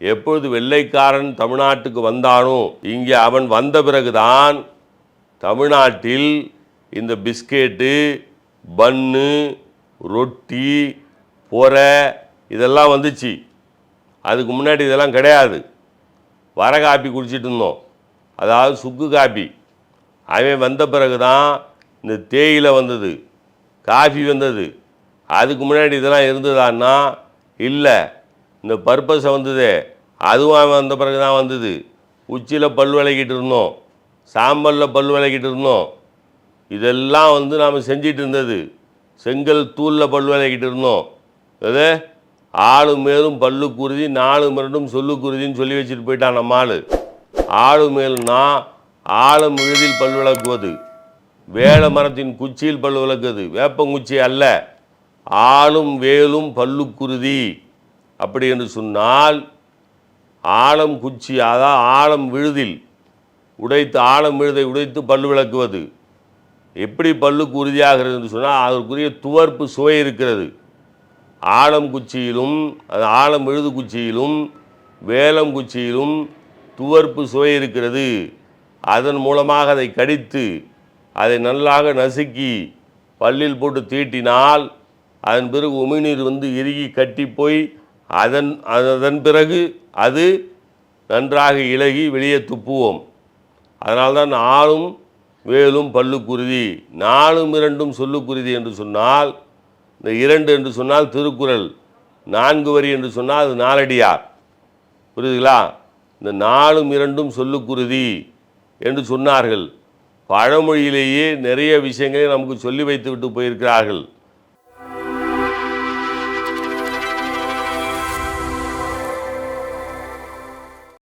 எப்பொழுது வெள்ளைக்காரன் தமிழ்நாட்டுக்கு வந்தானோ இங்கே அவன் வந்த பிறகுதான் தமிழ்நாட்டில் இந்த பிஸ்கெட்டு பன்னு ரொட்டி பொறை இதெல்லாம் வந்துச்சு. அதுக்கு முன்னாடி இதெல்லாம் கிடையாது. வர காப்பி குடிச்சிட்டு இருந்தோம். அதாவது சுக்கு காப்பி. அவன் வந்த பிறகு தான் இந்த தேயிலை வந்தது காஃபி வந்தது. அதுக்கு முன்னாடி இதெல்லாம் இருந்ததான்னா இல்லை. இந்த பர்பஸை வந்ததே. அதுவும் வந்த பிறகு தான் வந்தது. உச்சியில் பல் விளக்கிட்டு இருந்தோம். சாம்பலில் பல் விளக்கிட்டு இருந்தோம். இதெல்லாம் வந்து நாம் செஞ்சிட்டு இருந்தது. செங்கல் தூளில் பல் விளக்கிட்டு இருந்தோம். அது ஆளு மேலும் பல்லு குருதி நாலு மிரண்டும் சொல்லு குருதின்னு சொல்லி வச்சுட்டு போயிட்டான் நம்ம ஆள். ஆளு மேலும்னா ஆளும் விழுதில் பல் விளக்குவது. வேல மரத்தின் குச்சியில் பல் விளக்குவது. வேப்பங்குச்சி அல்ல. ஆளும் வேலும் பல்லுக்குருதி அப்படி என்று சொன்னால் ஆழம் குச்சி அதான் ஆழம் விழுதில் உடைத்து ஆழம் விழுதை உடைத்து பல்லு விளக்குவது. எப்படி பல்லுக்கு உறுதியாகிறது என்று சொன்னால் அதற்குரிய துவர்ப்பு சுவை இருக்கிறது. ஆழம் குச்சியிலும் அது ஆழம் விழுது குச்சியிலும் வேலம் குச்சியிலும் துவர்ப்பு சுவை இருக்கிறது. அதன் மூலமாக அதை கடித்து அதை நல்லாக நசுக்கி பல்லில் போட்டு தீட்டினால் அதன் பிறகு உமிழ்நீர் வந்து இறுகி கட்டி போய் அதன் அதன் பிறகு அது நன்றாக இழகி வெளியே துப்புவோம். அதனால்தான் ஆளும் வேலும் பல்லுக்குருதி நாலும் இரண்டும் சொல்லுக்குருதி என்று சொன்னால் இந்த இரண்டு என்று சொன்னால் திருக்குறள் நான்கு வரி என்று சொன்னால் அது நாலடியார். புரியுதுங்களா? இந்த நாலும் இரண்டும் சொல்லுக்குருதி என்று சொன்னார்கள். பழமொழியிலேயே நிறைய விஷயங்களை நமக்கு சொல்லி வைத்து விட்டு போயிருக்கிறார்கள்.